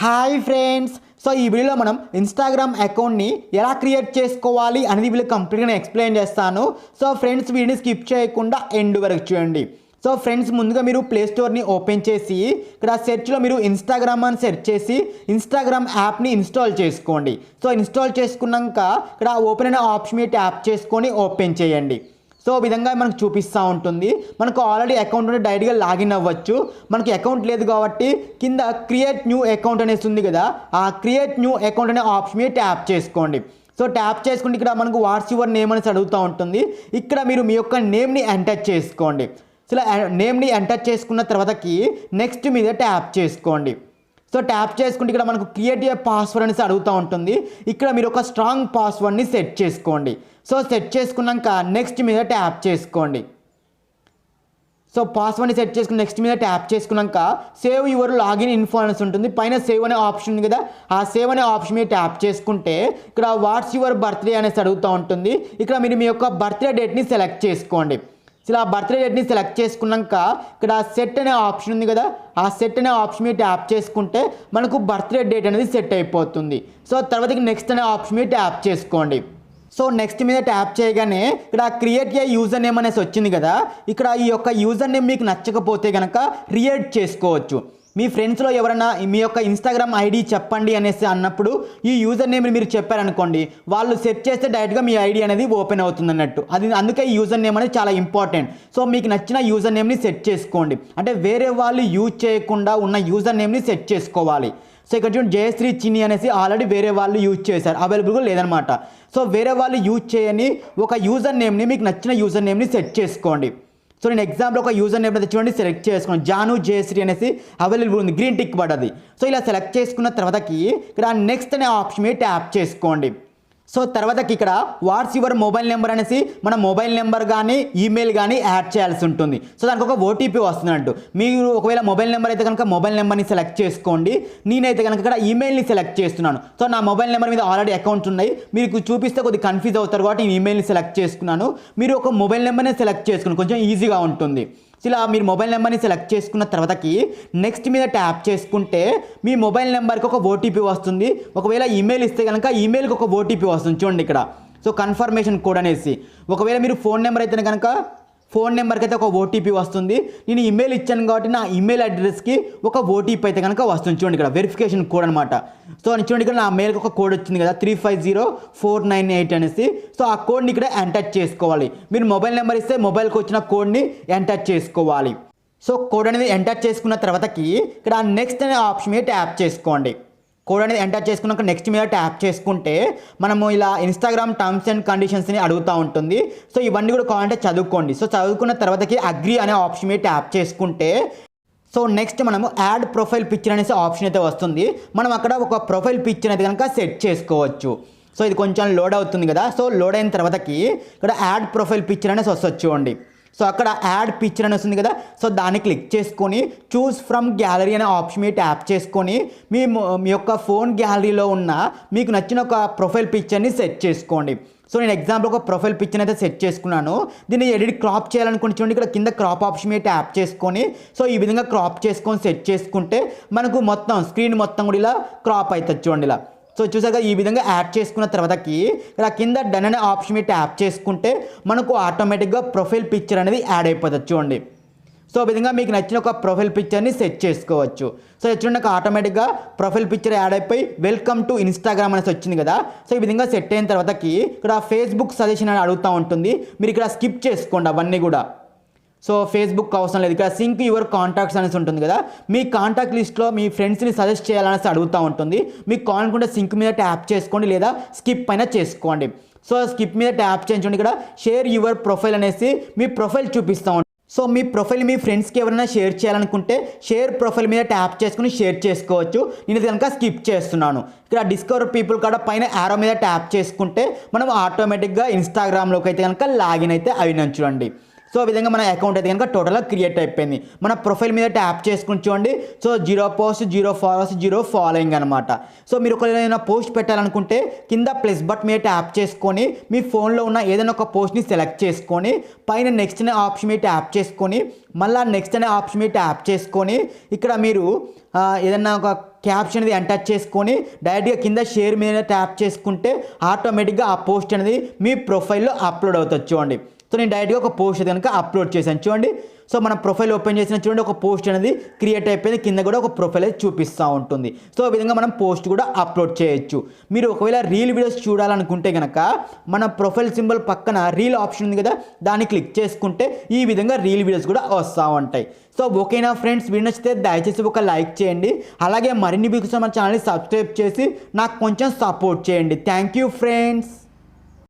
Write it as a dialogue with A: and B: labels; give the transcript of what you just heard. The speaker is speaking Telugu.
A: Hi friends. సో ఈ వీడియోలో మనం ఇన్స్టాగ్రామ్ అకౌంట్ని ఎలా క్రియేట్ చేసుకోవాలి అనేది వీళ్ళు కంప్లీట్గా నేను ఎక్స్ప్లెయిన్ చేస్తాను. సో ఫ్రెండ్స్ వీడియోని స్కిప్ చేయకుండా ఎండ్ వరకు చూడండి. సో ఫ్రెండ్స్ ముందుగా మీరు ప్లే స్టోర్ని ఓపెన్ చేసి ఇక్కడ సెర్చ్లో మీరు ఇన్స్టాగ్రామ్ అని సెర్చ్ చేసి ఇన్స్టాగ్రామ్ యాప్ని ఇన్స్టాల్ చేసుకోండి. సో ఇన్స్టాల్ చేసుకున్నాక ఇక్కడ ఓపెన్ అనే ఆప్షన్ మీద ట్యాప్ చేసుకొని ఓపెన్ చేయండి. సో విధంగా మనకు చూపిస్తూ ఉంటుంది. మనకు ఆల్రెడీ అకౌంట్ ఉంటే డైరెక్ట్గా లాగిన్ అవ్వచ్చు. మనకి అకౌంట్ లేదు కాబట్టి కింద క్రియేట్ న్యూ అకౌంట్ అనేసి ఉంది కదా ఆ క్రియేట్ న్యూ అకౌంట్ అనే ఆప్షన్ మీద ట్యాప్ చేసుకోండి. సో ట్యాప్ చేసుకుంటే ఇక్కడ మనకు వాట్స్ యువర్ నేమ్ అనేసి అడుగుతూ ఉంటుంది. ఇక్కడ మీరు మీ యొక్క నేమ్ని ఎంటర్ చేసుకోండి. సో నేమ్ని ఎంటర్ చేసుకున్న తర్వాతకి నెక్స్ట్ మీద ట్యాప్ చేసుకోండి. సో ట్యాప్ చేసుకుంటే ఇక్కడ మనకు క్రియేట్ ఏ పాస్వర్డ్ అనేసి అడుగుతూ ఉంటుంది. ఇక్కడ మీరు ఒక స్ట్రాంగ్ పాస్వర్డ్ని సెట్ చేసుకోండి. సో సెట్ చేసుకున్నాక నెక్స్ట్ మీద ట్యాప్ చేసుకోండి. సో పాస్వర్డ్ని సెట్ చేసుకుని నెక్స్ట్ మీద ట్యాప్ చేసుకున్నాక సేవ్ యువర్ లాగిన్ ఇన్ఫో అనేసి ఉంటుంది. పైన సేవ్ అనే ఆప్షన్ ఉంది కదా ఆ సేవ్ అనే ఆప్షన్ మీద ట్యాప్ చేసుకుంటే ఇక్కడ వాట్స్ యువర్ బర్త్డే అనేసి అడుగుతూ ఉంటుంది. ఇక్కడ మీరు మీ యొక్క బర్త్డే డేట్ని సెలెక్ట్ చేసుకోండి. ఇలా బర్త్డే డేట్ని సెలెక్ట్ చేసుకున్నాక ఇక్కడ సెట్ అనే ఆప్షన్ ఉంది కదా ఆ సెట్ అనే ఆప్షన్ మీద ట్యాప్ చేసుకుంటే మనకు బర్త్డే డేట్ అనేది సెట్ అయిపోతుంది. సో తర్వాతకి నెక్స్ట్ అనే ఆప్షన్ మీద ట్యాప్ చేసుకోండి. సో నెక్స్ట్ మీద ట్యాప్ చేయగానే ఇక్కడ క్రియేట్ ఏ యూజర్ నేమ్ అనేసి వచ్చింది కదా ఇక్కడ ఈ యొక్క యూజర్ నేమ్ మీకు నచ్చకపోతే కనుక క్రియేట్ చేసుకోవచ్చు. మీ ఫ్రెండ్స్లో ఎవరైనా మీ యొక్క ఇన్స్టాగ్రామ్ ఐడి చెప్పండి అనేసి అన్నప్పుడు ఈ యూజర్ నేమ్ని మీరు చెప్పారనుకోండి వాళ్ళు సెట్ చేస్తే డైరెక్ట్గా మీ ఐడి అనేది ఓపెన్ అవుతుంది అన్నట్టు. అది అందుకే ఈ యూజర్ నేమ్ అనేది చాలా ఇంపార్టెంట్. సో మీకు నచ్చిన యూజర్ నేమ్ని సెట్ చేసుకోండి. అంటే వేరే వాళ్ళు యూజ్ చేయకుండా ఉన్న యూజర్ నేమ్ని సెట్ చేసుకోవాలి. సో ఇక్కడ చూడండి జయశ్రీ చిన్ని అనేసి ఆల్రెడీ వేరే వాళ్ళు యూజ్ చేశారు. అవైలబుల్గా లేదనమాట. సో వేరే వాళ్ళు యూజ్ చేయని ఒక యూజర్ నేమ్ని మీకు నచ్చిన యూజర్ నేమ్ని సెట్ చేసుకోండి. సో నేను ఎగ్జాంపుల్ ఒక యూజర్ నేమ్ అయితే చూడండి సెలెక్ట్ చేసుకున్నాను జాను జేశ్రీ అనేసి అవైలబుల్ ఉంది గ్రీన్ టిక్ పడ్డది. సో ఇలా సెలెక్ట్ చేసుకున్న తర్వాతకి ఇక్కడ నెక్స్ట్ అనే ఆప్షన్ మీద ట్యాప్ చేసుకోండి. సో తర్వాతకి ఇక్కడ వాట్స్ యువర్ మొబైల్ నెంబర్ అనేసి మన మొబైల్ నెంబర్ కానీ ఈమెయిల్ కానీ యాడ్ చేయాల్సి ఉంటుంది. సో దానికి ఒక ఓటీపీ వస్తుందంటు మీరు ఒకవేళ మొబైల్ నెంబర్ అయితే కనుక మొబైల్ నెంబర్ని సెలెక్ట్ చేసుకోండి. నేనైతే కనుక ఇక్కడ ఈమెయిల్ని సెలెక్ట్ చేస్తున్నాను. సో నా మొబైల్ నెంబర్ మీద ఆల్రెడీ అకౌంట్స్ ఉన్నాయి. మీకు చూపిస్తే కొద్దిగా కన్ఫ్యూజ్ అవుతారు కాబట్టి నేను ఈమెయిల్ని సెలెక్ట్ చేసుకున్నాను. మీరు ఒక మొబైల్ నెంబర్ని సెలెక్ట్ చేసుకుని కొంచెం ఈజీగా ఉంటుంది. ఇలా మీరు మొబైల్ నెంబర్ని సెలెక్ట్ చేసుకున్న తర్వాతకి నెక్స్ట్ మీద ట్యాప్ చేసుకుంటే మీ మొబైల్ నెంబర్కి ఒక ఓటీపీ వస్తుంది. ఒకవేళ ఈమెయిల్ ఇస్తే కనుక ఈమెయిల్కి ఒక ఓటీపీ వస్తుంది. చూడండి ఇక్కడ. సో కన్ఫర్మేషన్ కోడ్ అనేసి. ఒకవేళ మీరు ఫోన్ నెంబర్ అయితే కనుక ఫోన్ నెంబర్కి అయితే ఒక ఓటీపీ వస్తుంది. నేను ఈమెయిల్ ఇచ్చాను కాబట్టి నా ఈమెయిల్ అడ్రస్కి ఒక ఓటీపీ అయితే కనుక వస్తుంది. చూడండి ఇక్కడ వెరిఫికేషన్ కోడ్ అనమాట సో అని చూడండి ఇక్కడ నా మెయిల్కి ఒక కోడ్ వచ్చింది కదా three five zero four nine eight అనేసి. సో ఆ కోడ్ని ఇక్కడ ఎంటర్ చేసుకోవాలి. మీరు మొబైల్ నెంబర్ ఇస్తే మొబైల్కి వచ్చిన కోడ్ని ఎంటర్ చేసుకోవాలి. సో కోడ్ అనేది ఎంటర్ చేసుకున్న తర్వాతకి ఇక్కడ నెక్స్ట్ అనే ఆప్షన్ మీద ట్యాప్ చేసుకోండి. కోడ్ అనేది ఎంటర్ చేసుకున్నాక నెక్స్ట్ మీద ట్యాప్ చేసుకుంటే మనము ఇలా ఇన్స్టాగ్రామ్ టర్మ్స్ అండ్ కండిషన్స్ని అడుగుతూ ఉంటుంది. సో ఇవన్నీ కూడా కావాలంటే చదువుకోండి. సో చదువుకున్న తర్వాతకి అగ్రి అనే ఆప్షన్ మీద ట్యాప్ చేసుకుంటే సో నెక్స్ట్ మనము యాడ్ ప్రొఫైల్ పిక్చర్ అనేసి ఆప్షన్ అయితే వస్తుంది. మనం అక్కడ ఒక ప్రొఫైల్ పిక్చర్ అయితే కనుక సెట్ చేసుకోవచ్చు. సో ఇది కొంచెం లోడ్ అవుతుంది కదా. సో లోడ్ అయిన తర్వాతకి ఇక్కడ యాడ్ ప్రొఫైల్ పిక్చర్ అనేసి వస్తుంది చూడండి. సో అక్కడ యాడ్ పిక్చర్ అని వస్తుంది కదా సో దాన్ని క్లిక్ చేసుకొని చూస్ ఫ్రమ్ గ్యాలరీ అనే ఆప్షన్ మీద ట్యాప్ చేసుకొని మీ మీ యొక్క ఫోన్ గ్యాలరీలో ఉన్న మీకు నచ్చిన ఒక ప్రొఫైల్ పిక్చర్ని సెట్ చేసుకోండి. సో నేను ఎగ్జాంపుల్ ఒక ప్రొఫైల్ పిక్చర్ అయితే సెట్ చేసుకున్నాను. దీన్ని ఎడిట్ క్రాప్ చేయాలనుకుంటే చూడండి ఇక్కడ కింద క్రాప్ ఆప్షన్ మీద ట్యాప్ చేసుకొని సో ఈ విధంగా క్రాప్ చేసుకొని సెట్ చేసుకుంటే మనకు మొత్తం స్క్రీన్ మొత్తం కూడా ఇలా క్రాప్ అవుతుంది చూడండి ఇలా. సో చూసాక ఈ విధంగా యాడ్ చేసుకున్న తర్వాతకి ఇక్కడ కింద డన్ అనే ఆప్షన్ మీద ట్యాప్ చేసుకుంటే మనకు ఆటోమేటిక్గా ప్రొఫైల్ పిక్చర్ అనేది యాడ్ అయిపోతుంది చూడండి. సో ఈ విధంగా మీకు నచ్చిన ఒక ప్రొఫైల్ పిక్చర్ని సెట్ చేసుకోవచ్చు. సో చూడండి నాకు ఆటోమేటిక్గా ప్రొఫైల్ పిక్చర్ యాడ్ అయిపోయి వెల్కమ్ టు ఇన్స్టాగ్రామ్ అనేసి వచ్చింది కదా. సో ఈ విధంగా సెట్ అయిన తర్వాతకి ఇక్కడ ఫేస్బుక్ సజెషన్ అని అడుగుతూ ఉంటుంది. మీరు ఇక్కడ స్కిప్ చేసుకోండి అవన్నీ కూడా. సో ఫేస్బుక్ అవసరం లేదు. ఇక్కడ సింక్ యువర్ కాంటాక్ట్స్ అనేసి ఉంటుంది కదా. మీ కాంటాక్ట్ లిస్ట్లో మీ ఫ్రెండ్స్ని సజెస్ట్ చేయాలనేసి అడుగుతూ ఉంటుంది. మీకు కావాలనుకుంటే సింక్ మీద ట్యాప్ చేసుకోండి లేదా స్కిప్ పైన చేసుకోండి. సో స్కిప్ మీద ట్యాప్ చేయించండి ఇక్కడ. షేర్ యువర్ ప్రొఫైల్ అనేసి మీ ప్రొఫైల్ చూపిస్తూ ఉంటుంది సో మీ ప్రొఫైల్ మీ ఫ్రెండ్స్కి ఎవరైనా షేర్ చేయాలనుకుంటే షేర్ ప్రొఫైల్ మీద ట్యాప్ చేసుకుని షేర్ చేసుకోవచ్చు. నేను కనుక స్కిప్ చేస్తున్నాను. ఇక్కడ డిస్కవర్ పీపుల్ కాడ పైన యారో మీద ట్యాప్ చేసుకుంటే మనం ఆటోమేటిక్గా ఇన్స్టాగ్రామ్లోకి అయితే కనుక లాగిన్ అయితే అయినాం చూడండి. సో విధంగా మన అకౌంట్ అయితే కనుక టోటల్గా క్రియేట్ అయిపోయింది. మన ప్రొఫైల్ మీద ట్యాప్ చేసుకుని చూడండి. So zero post zero followers zero following అనమాట సో మీరు ఒకవేళ ఏదైనా పోస్ట్ పెట్టాలనుకుంటే కింద ప్లస్ బట్ మీద ట్యాప్ చేసుకొని మీ ఫోన్లో ఉన్న ఏదైనా ఒక పోస్ట్ని సెలెక్ట్ చేసుకొని పైన నెక్స్ట్ అనే ఆప్షన్ మీద ట్యాప్ చేసుకొని మళ్ళీ నెక్స్ట్ అనే ఆప్షన్ మీద ట్యాప్ చేసుకొని ఇక్కడ మీరు ఏదైనా ఏదన్నా ఒక క్యాప్షన్ అనేది అటాచ్ చేసుకొని డైరెక్ట్గా కింద షేర్ మీద ట్యాప్ చేసుకుంటే ఆటోమేటిక్గా ఆ పోస్ట్ అనేది మీ ప్రొఫైల్లో అప్లోడ్ అవుతుంది. చూడండి. సో నేను డైరెక్ట్గా ఒక పోస్ట్ కనుక అప్లోడ్ చేశాను. చూడండి. సో మన ప్రొఫైల్ ఓపెన్ చేసిన చూడండి ఒక పోస్ట్ అనేది క్రియేట్ అయిపోయింది. కింద కూడా ఒక ప్రొఫైల్ అయితే చూపిస్తూ ఉంటుంది. సో ఈ విధంగా మనం పోస్ట్ కూడా అప్లోడ్ చేయొచ్చు. మీరు ఒకవేళ రీల్ వీడియోస్ చూడాలనుకుంటే కనుక మన ప్రొఫైల్ సింబల్ పక్కన రీల్ ఆప్షన్ ఉంది కదా దాన్ని క్లిక్ చేసుకుంటే ఈ విధంగా రీల్ వీడియోస్ కూడా వస్తూ ఉంటాయి. సో ఓకేనా ఫ్రెండ్స్ వీడియో నచ్చితే దయచేసి ఒక లైక్ చేయండి. అలాగే మరిన్ని వీడియోస్ మన ఛానల్ని సబ్స్క్రైబ్ చేసి నాకు కొంచెం సపోర్ట్ చేయండి. Thank you friends.